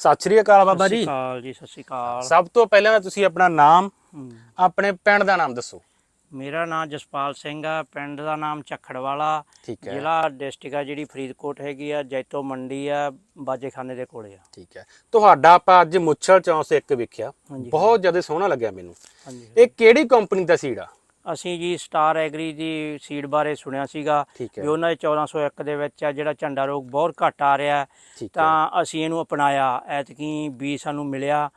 ਸਤਿ ਸ਼੍ਰੀ ਅਕਾਲ ਬਾਬਾ ਸਤਿ ਜੀ। ਸ਼੍ਰੀ ਅਕਾਲ ਜੀ ਸਤਿ ਸ਼੍ਰੀ ਅਕਾਲ। ਸਭ ਤੋਂ ਪਹਿਲਾਂ ਤਾਂ ਤੁਸੀਂ ਆਪਣਾ ਨਾਮ ਆਪਣੇ ਪਿੰਡ ਦਾ ਨਾਮ ਦੱਸੋ। ਮੇਰਾ ਨਾਮ ਜਸਪਾਲ ਸਿੰਘ ਆ ਪਿੰਡ ਦਾ ਨਾਮ ਹੈ। ਜ਼ਿਲ੍ਹਾ ਡਿਸਟ੍ਰਿਕਟ ਆ ਜਿਹੜੀ ਫਰੀਦਕੋਟ ਹੈਗੀ ਆ ਜੈਤੋ ਮੰਡੀ ਆ ਬਾਜੇਖਾਨੇ ਦੇ ਕੋਲੇ ਆ। ਠੀਕ ਹੈ। ਤੁਹਾਡਾ ਆਪਾਂ ਅੱਜ ਮੁੱਛਲ ਚੌਂਸ ਇੱਕ ਵੇਖਿਆ। ਬਹੁਤ ਜ਼ਿਆਦਾ ਸੋਹਣਾ ਲੱਗਿਆ ਮੈਨੂੰ। ਇਹ ਕਿਹੜੀ ਕੰਪਨੀ ਦਾ ਸੀਡ ਆ? ਅਸੀਂ ਜੀ ਸਟਾਰ ਐਗਰੀ ਦੀ ਸੀਡ ਬਾਰੇ ਸੁਣਿਆ ਸੀਗਾ ਵੀ ਉਹਨਾਂ ਦੇ 1401 ਦੇ ਵਿੱਚ ਆ ਜਿਹੜਾ ਝੰਡਾ ਰੋਗ ਬਹੁਤ ਘੱਟ ਆ ਰਿਹਾ ਤਾਂ ਅਸੀਂ ਇਹਨੂੰ ਅਪਣਾਇਆ। ਐਤਕੀ ਬੀ ਸਾਨੂੰ ਮਿਲਿਆ।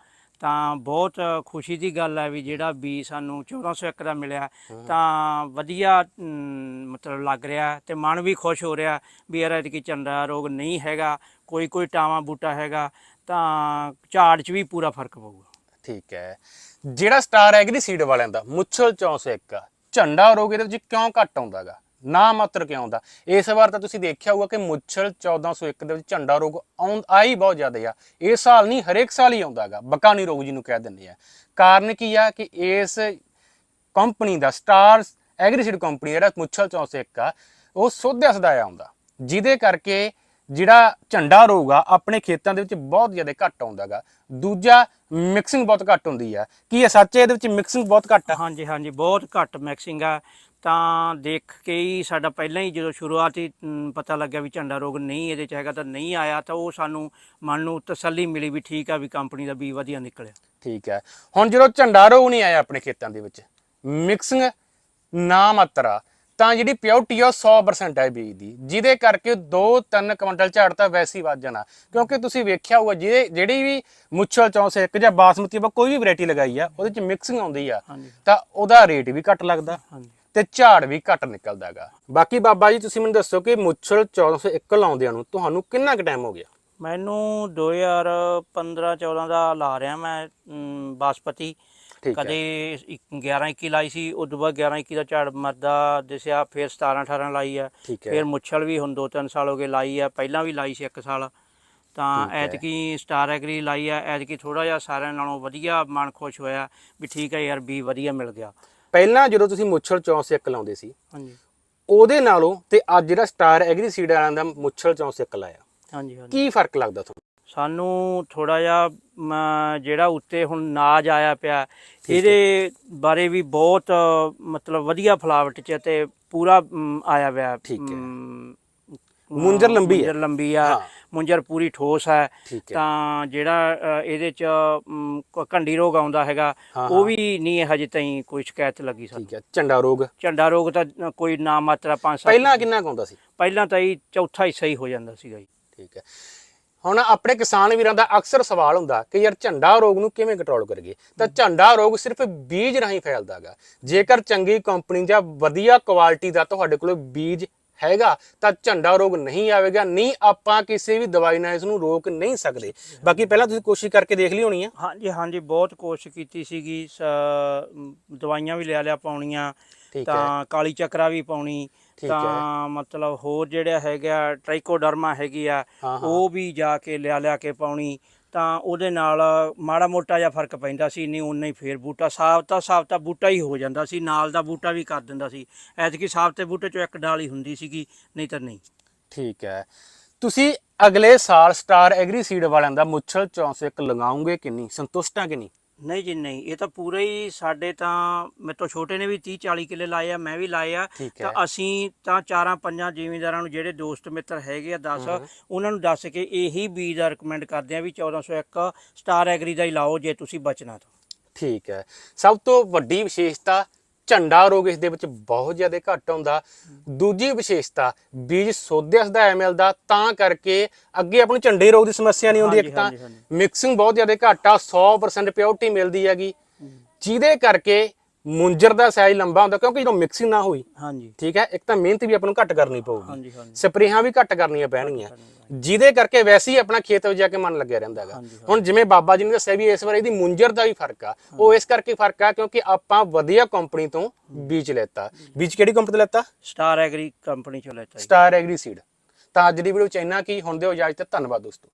ਤਾਂ ਬਹੁਤ ਖੁਸ਼ੀ ਦੀ ਗੱਲ ਹੈ ਵੀ ਜਿਹੜਾ ਬੀ ਸਾਨੂੰ 1401 ਦਾ ਮਿਲਿਆ। ਤਾਂ ਵਧੀਆ ਮਤਲਬ ਲੱਗ ਰਿਹਾ ਤੇ ਮਨ ਵੀ ਖੁਸ਼ ਹੋ ਰਿਹਾ ਵੀ ਯਾਰ ਐਤਕੀ ਝੰਡਾ ਰੋਗ ਨਹੀਂ ਹੈਗਾ ਕੋਈ ਕੋਈ ਟਾਵਾਂ ਬੂਟਾ ਹੈਗਾ ਤਾਂ ਝਾੜ 'ਚ ਵੀ ਪੂਰਾ ਫ਼ਰਕ ਪਊਗਾ। ਠੀਕ ਹੈ। ਜਿਹੜਾ ਸਟਾਰ ਐਗਰੀ ਸੀਡ ਵਾਲਿਆਂ ਦਾ? ਮੁੱਛਲ ਚੌਂਸ ਇੱਕ ਆ ਝੰਡਾ ਰੋਗ ਇਹਦੇ ਵਿੱਚ ਕਿਉਂ ਘੱਟ ਆਉਂਦਾਗਾ? ਨਾ ਮਾਤਰ ਕਿਉਂ ਆਉਂਦਾ? ਇਸ ਵਾਰ ਤਾਂ ਤੁਸੀਂ ਦੇਖਿਆ ਹੋਊਗਾ ਕਿ ਮੁੱਛਲ 1401 ਦੇ ਵਿੱਚ ਝੰਡਾ ਰੋਗ ਆ ਹੀ ਬਹੁਤ ਜ਼ਿਆਦਾ ਆ। ਇਸ ਸਾਲ ਨਹੀਂ, ਹਰੇਕ ਸਾਲ ਹੀ ਆਉਂਦਾਗਾ। ਬਕਾਨੀ ਰੋਗ ਜਿਹਨੂੰ ਕਹਿ ਦਿੰਦੇ ਆ। ਕਾਰਨ ਕੀ ਆ ਕਿ ਇਸ ਕੰਪਨੀ ਦਾ ਸਟਾਰ ਐਗਰੀਸੀਡ ਕੰਪਨੀ ਜਿਹੜਾ ਮੁੱਛਲ 1401 ਆ, ਉਹ ਸੋਧਿਆ ਸਦਾਇਆ ਆਉਂਦਾ। ਜਿਹਦੇ ਕਰਕੇ ਜਿਹੜਾ ਝੰਡਾ ਰੋਗ ਆ ਆਪਣੇ ਖੇਤਾਂ ਦੇ ਵਿੱਚ ਬਹੁਤ ਜ਼ਿਆਦਾ ਘੱਟ ਆਉਂਦਾਗਾ। ਦੂਜਾ ਮਿਕਸਿੰਗ ਬਹੁਤ ਘੱਟ ਹੁੰਦੀ ਆ। ਕੀ ਇਹ ਸੱਚ ਹੈ? ਇਹਦੇ ਵਿੱਚ ਮਿਕਸਿੰਗ ਬਹੁਤ ਘੱਟ ਆ? ਹਾਂਜੀ ਹਾਂਜੀ ਬਹੁਤ ਘੱਟ ਮਿਕਸਿੰਗ ਆ। ਤਾਂ ਦੇਖ ਕੇ ਹੀ ਸਾਡਾ ਪਹਿਲਾਂ ਹੀ ਜਦੋਂ ਸ਼ੁਰੂਆਤੀ ਮ, ਪਤਾ ਲੱਗਿਆ ਵੀ ਝੰਡਾ ਰੋਗ ਨਹੀਂ ਇਹਦੇ ਚ ਹੈਗਾ ਤਾਂ ਨਹੀਂ ਆਇਆ ਤਾਂ ਉਹ ਸਾਨੂੰ ਮਨ ਨੂੰ ਤਸੱਲੀ ਮਿਲੀ ਵੀ ਠੀਕ ਆ ਵੀ ਕੰਪਨੀ ਦਾ ਬੀ ਵਧੀਆ ਨਿਕਲਿਆ। ਠੀਕ ਹੈ। ਹੁਣ ਜਦੋਂ ਝੰਡਾ ਰੋਗ ਨਹੀਂ ਆਇਆ ਆਪਣੇ ਖੇਤਾਂ ਦੇ ਵਿੱਚ ਮਿਕਸਿੰਗ ਨਾ ਮਾਤਰਾ ਤਾਂ ਜਿਹੜੀ ਪਿਓਰਟੀ ਆ ਉਹ 100% ਹੈ ਬੀਜ ਦੀ। ਜਿਹਦੇ ਕਰਕੇ 2-3 ਕੁਇੰਟਲ ਝਾੜ ਤਾਂ ਵੈਸੇ ਹੀ ਵੱਧ ਜਾਣਾ। ਕਿਉਂਕਿ ਤੁਸੀਂ ਵੇਖਿਆ ਹੋਊਗਾ ਜਿਹਦੇ ਜਿਹੜੀ ਵੀ ਮੁੱਛਲ ਚੌਂਸ ਇੱਕ ਜਾਂ ਬਾਸਮਤੀ ਆਪਾਂ ਕੋਈ ਵੀ ਵੈਰਾਈਟੀ ਲਗਾਈ ਆ ਉਹਦੇ ਚ ਮਿਕਸਿੰਗ ਆਉਂਦੀ ਆ ਤਾਂ ਉਹਦਾ ਰੇਟ ਵੀ ਘੱਟ ਲੱਗਦਾ ਤੇ ਝਾੜ ਵੀ ਘੱਟ ਨਿਕਲਦਾਗਾ ਬਾਕੀ ਬਾਬਾ ਜੀ ਤੁਸੀਂ ਮੈਨੂੰ ਦੱਸੋ ਕਿ ਮੁੱਛਲ 1401 ਲਾਉਂਦਿਆਂ ਨੂੰ ਤੁਹਾਨੂੰ ਕਿੰਨਾ ਕੁ ਟਾਈਮ ਹੋ ਗਿਆ? ਮੈਨੂੰ 2015 14 ਦਾ ਲਾ ਰਿਹਾ ਮ, ਬਾਸਪਤੀ। ਠੀਕ ਹੈ। ਕਦੇ 11 21 ਲਾਈ ਸੀ ਉਦੋਂ ਬਾਅਦ 11 21 ਦਾ ਝਾੜ ਮਰਦਾ ਦਿਸਿਆ ਫਿਰ 17 18 ਲਾਈ ਆ। ਠੀਕ ਹੈ। ਫਿਰ ਮੁੱਛਲ ਵੀ ਹੁਣ 2-3 ਸਾਲ ਹੋ ਗਏ ਲਾਈ ਆ ਪਹਿਲਾਂ ਵੀ ਲਾਈ ਸੀ 1 ਸਾਲ। ਤਾਂ ਠੀਕ ਹੈ। ਐਤਕੀ ਸਟਾਰ ਐਗਰੀ ਲਾਈ ਆ ਐਤਕੀ ਥੋੜਾ ਜਿਹਾ ਸਾਰਿਆਂ ਨਾਲੋਂ ਵਧੀਆ ਮਨ ਖੁਸ਼ ਹੋਇਆ ਵੀ ਠੀਕ ਹੈ ਯਾਰ ਬੀ ਵਧੀਆ ਮਿਲ ਗਿਆ। ਪਹਿਲਾਂ ਜਦੋਂ ਤੁਸੀਂ ਮੁੱਛਲ 1401 ਲਾਉਂਦੇ ਸੀ ਹਾਂਜੀ। ਉਹਦੇ ਨਾਲੋਂ ਤੇ ਅੱਜ ਜਿਹੜਾ ਸਟਾਰ ਐਗਰੀ ਸੀਡ ਵਾਲਿਆਂ ਦਾ ਮੁੱਛਲ 1401 ਲਾਇਆ ਹਾਂਜੀ ਹਾਂਜੀ। ਕੀ ਫ਼ਰਕ ਲੱਗਦਾ ਤੁਹਾਨੂੰ? ਸਾਨੂੰ ਥੋੜਾ ਜਿਹਾ ਜਿਹੜਾ ਉੱਤੇ ਹੁਣ ਨਾਜ ਆਇਆ ਪਿਆ ਇਹਦੇ ਬਾਰੇ ਵੀ ਬਹੁਤ ਮਤਲਬ ਵਧੀਆ ਫਲਾਵਟ ਚ ਤੇ ਪੂਰਾ ਆਇਆ ਪਿਆ। ਠੀਕ ਹੈ। ਮੁੰਜਰ ਲੰਬੀ ਹੈ। ਮੁੰਜਰ ਲੰਬੀ ਆ। ਮੁੰਜਰ ਪੂਰੀ ਠੋਸ ਹੈ। ਤਾਂ ਜਿਹੜਾ ਇਹਦੇ ਚ ਮ, ਕ- ਘੰਡੀ ਰੋਗ ਆਉਂਦਾ ਹੈਗਾ ਉਹ। ਵੀ ਨਹੀਂ ਹਜੇ ਤਾਈਂ ਕੋਈ ਸ਼ਿਕਾਇਤ ਲੱਗੀ ਸਾਨੂੰ। ਠੀਕ ਹੈ। ਝੰਡਾ ਰੋਗ? ਝੰਡਾ ਰੋਗ ਤਾਂ ਕੋਈ ਨਾ ਮਾਤਰਾ ਪੰਜ ਸੱਤ ਪਹਿਲਾਂ ਕਿੰਨਾ ਹੁੰਦਾ ਸੀ? ਪਹਿਲਾਂ ਤਾਂ ਹੀ ਚੌਥਾ ਹੀ ਹੋ ਜਾਂਦਾ ਸੀਗਾ ਜੀ। ਠੀਕ ਹੈ। ਹੁਣ ਆਪਣੇ ਕਿਸਾਨ ਵੀਰਾਂ ਦਾ ਅਕਸਰ ਸਵਾਲ ਹੁੰਦਾ ਕਿ ਯਾਰ ਝੰਡਾ ਰੋਗ ਨੂੰ ਕਿਵੇਂ ਕੰਟਰੋਲ ਕਰੀਏ? ਤਾਂ ਝੰਡਾ ਰੋਗ ਸਿਰਫ ਬੀਜ ਰਾਹੀਂ ਫੈਲਦਾਗਾ। ਜੇਕਰ ਚੰਗੀ ਕੰਪਨੀ ਜਾਂ ਵਧੀਆ ਕੁਆਲਿਟੀ ਦਾ ਤੁਹਾਡੇ ਕੋਲ ਬੀਜ ਹੈਗਾ ਤਾਂ ਝੰਡਾ ਰੋਗ ਨਹੀਂ ਆਵੇਗਾ ਨਹੀਂ ਆਪਾਂ ਕਿਸੇ ਵੀ ਦਵਾਈ ਨਾਲ ਇਸ ਨੂੰ ਰੋਕ ਨਹੀਂ ਸਕਦੇ। ਬਾਕੀ ਪਹਿਲਾਂ ਤੁਸੀਂ ਕੋਸ਼ਿਸ਼ ਕਰਕੇ ਦੇਖ ਲਈ ਹੋਣੀ ਆ। ਹਾਂਜੀ ਹਾਂਜੀ ਬਹੁਤ ਕੋਸ਼ਿਸ਼ ਕੀਤੀ ਸੀਗੀ ਦਵਾਈਆਂ ਵੀ ਲਿਆ ਲਿਆ ਪਾਉਣੀਆਂ ਤਾਂ ਕਾਲੀ ਚੱਕਰਾ ਵੀ ਪਾਉਣੀ। ਤਾਂ ਮਤਲਬ ਹੋਰ ਜਿਹੜਾ ਹੈਗਾ ਟ੍ਰਾਈਕੋਡਰਮਾ ਹੈਗੀ ਆ। ਉਹ ਵੀ ਜਾ ਕੇ ਲਿਆ ਲਿਆ ਕੇ ਪਾਉਣੀ ਤਾਂ ਉਹਦੇ ਨਾਲ ਮਾੜਾ ਮੋਟਾ ਜਿਹਾ ਫ਼ਰਕ ਪੈਂਦਾ ਸੀ ਨਹੀਂ ਉਨਾ ਹੀ ਫੇਰ ਬੂਟਾ ਸਾਫਤਾ ਸਾਫਤਾ ਬੂਟਾ ਹੀ ਹੋ ਜਾਂਦਾ ਸੀ ਨਾਲ ਦਾ ਬੂਟਾ ਵੀ ਕਰ ਦਿੰਦਾ ਸੀ। ਐਤਕੀ ਸਾਫਤੇ ਬੂਟੇ ਚੋਂ ਇੱਕ ਡਾਲ ਹੀ ਹੁੰਦੀ ਸੀਗੀ ਨਹੀਂ ਤਾਂ ਨਹੀਂ। ਠੀਕ ਹੈ। ਤੁਸੀਂ ਅਗਲੇ ਸਾਲ ਸਟਾਰ ਐਗਰੀ ਸੀਡ ਵਾਲਿਆਂ ਦਾ ਮੁੱਛਲ 64 ਲਗਾਉਂਗੇ ਕਿ ਨਹੀਂ? ਸੰਤੁਸ਼ਟ ਕਿ ਨਹੀਂ? ਨਹੀਂ ਜੀ ਨਹੀਂ। ਇਹ ਤਾਂ ਪੂਰਾ ਹੀ ਸਾਡੇ ਤਾਂ ਮੇਰੇ ਤੋਂ ਛੋਟੇ ਨੇ ਵੀ 30 40 ਕਿੱਲੇ ਲਾਏ ਆ ਮੈਂ ਵੀ ਲਾਏ ਆ। ਠੀਕ ਹੈ। ਤਾਂ ਅਸੀਂ ਤਾਂ ਚਾਰਾਂ ਪੰਜਾਂ ਜ਼ਿਮੀਂਦਾਰਾਂ ਨੂੰ ਜਿਹੜੇ ਦੋਸਤ ਮਿੱਤਰ ਹੈਗੇ ਆ 10 ਉਹਨਾਂ ਨੂੰ ਦੱਸ ਕੇ ਇਹੀ ਬੀਜ ਦਾ ਰეკਮੈਂਡ ਕਰਦੇ ਆ ਵੀ 1401 ਸਟਾਰ ਐਗਰੀ ਦਾ ਹੀ ਲਾਓ ਜੇ ਤੁਸੀਂ ਬਚਣਾ ਤਾਂ। ਠੀਕ ਹੈ। ਸਭ ਤੋਂ ਵੱਡੀ ਵਿਸ਼ੇਸ਼ਤਾ ਝੰਡਾ ਰੋਗ ਇਸ ਦੇ ਵਿੱਚ ਬਹੁਤ ਜ਼ਿਆਦਾ ਘੱਟ ਹੁੰਦਾ ਦੂਜੀ ਵਿਸ਼ੇਸ਼ਤਾ ਬੀਜ ਸੋਧਿਆ ਸਦਾ ਮਿਲਦਾ ਤਾਂ ਕਰਕੇ ਅੱਗੇ ਆਪਾਂ ਨੂੰ ਝੰਡੇ ਰੋਗ ਦੀ ਸਮੱਸਿਆ ਨਹੀਂ ਹੁੰਦੀ ਇੱਕ ਤਾਂ। ਮਿਕਸਿੰਗ ਬਹੁਤ ਜ਼ਿਆਦਾ ਘੱਟ ਆ 100% ਪਿਓਰਟੀ ਮਿਲਦੀ ਹੈਗੀ। ਜਿਹਦੇ ਕਰਕੇ ਮੁੰਜਰ ਦਾ ਸਾਈਜ਼ ਲੰਬਾ ਹੁੰਦਾ ਕਿਉਂਕਿ ਜਦੋਂ ਮਿਕਸਿੰਗ ਨਾ ਹੋਈ ਹਾਂਜੀ। ਠੀਕ ਹੈ? ਇੱਕ ਤਾਂ ਮਿਹਨਤ ਵੀ ਆਪਾਂ ਨੂੰ ਘੱਟ ਕਰਨੀ ਪਊਗੀ। ਹਾਂਜੀ ਹਾਂਜੀ। ਸਪਰੇਹਾਂ ਵੀ ਘੱਟ ਕਰਨੀਆਂ ਪੈਣਗੀਆਂ। ਜਿਹਦੇ ਕਰਕੇ ਵੈਸੇ ਹੀ ਆਪਣਾ ਖੇਤ ਵਿੱਚ ਜਾ ਕੇ ਮਨ ਲੱਗਿਆ ਰਹਿੰਦਾ ਹੈਗਾ। ਹੁਣ ਜਿਵੇਂ ਬਾਬਾ ਜੀ ਨੇ ਦੱਸਿਆ ਵੀ ਇਸ ਵਾਰ ਇਹਦੀ ਮੁੰਜਰ ਦਾ ਵੀ ਫ਼ਰਕ ਆ। ਉਹ ਇਸ ਕਰਕੇ ਫ਼ਰਕ ਆ ਕਿਉਂਕਿ ਆਪਾਂ ਵਧੀਆ ਕੰਪਨੀ ਤੋਂ ਬੀਜ ਲੈਤਾ। ਬੀਜ ਕਿਹੜੀ ਕੰਪਨੀ ਤੋਂ ਲੈਤਾ? ਸਟਾਰ ਐਗਰੀ ਕੰਪਨੀ ਚੋਂ ਲੈਤਾ ਸਟਾਰ ਐਗਰੀ ਸੀਡ। ਤਾਂ ਅੱਜ ਦੀ ਵੀਡੀਓ ਚ ਇੰਨਾ ਕੀ ਹੁੰਦੇ ਹੋ ਇਜਾਜ਼ਤ ਧੰਨਵਾਦ ਦੋਸਤੋ।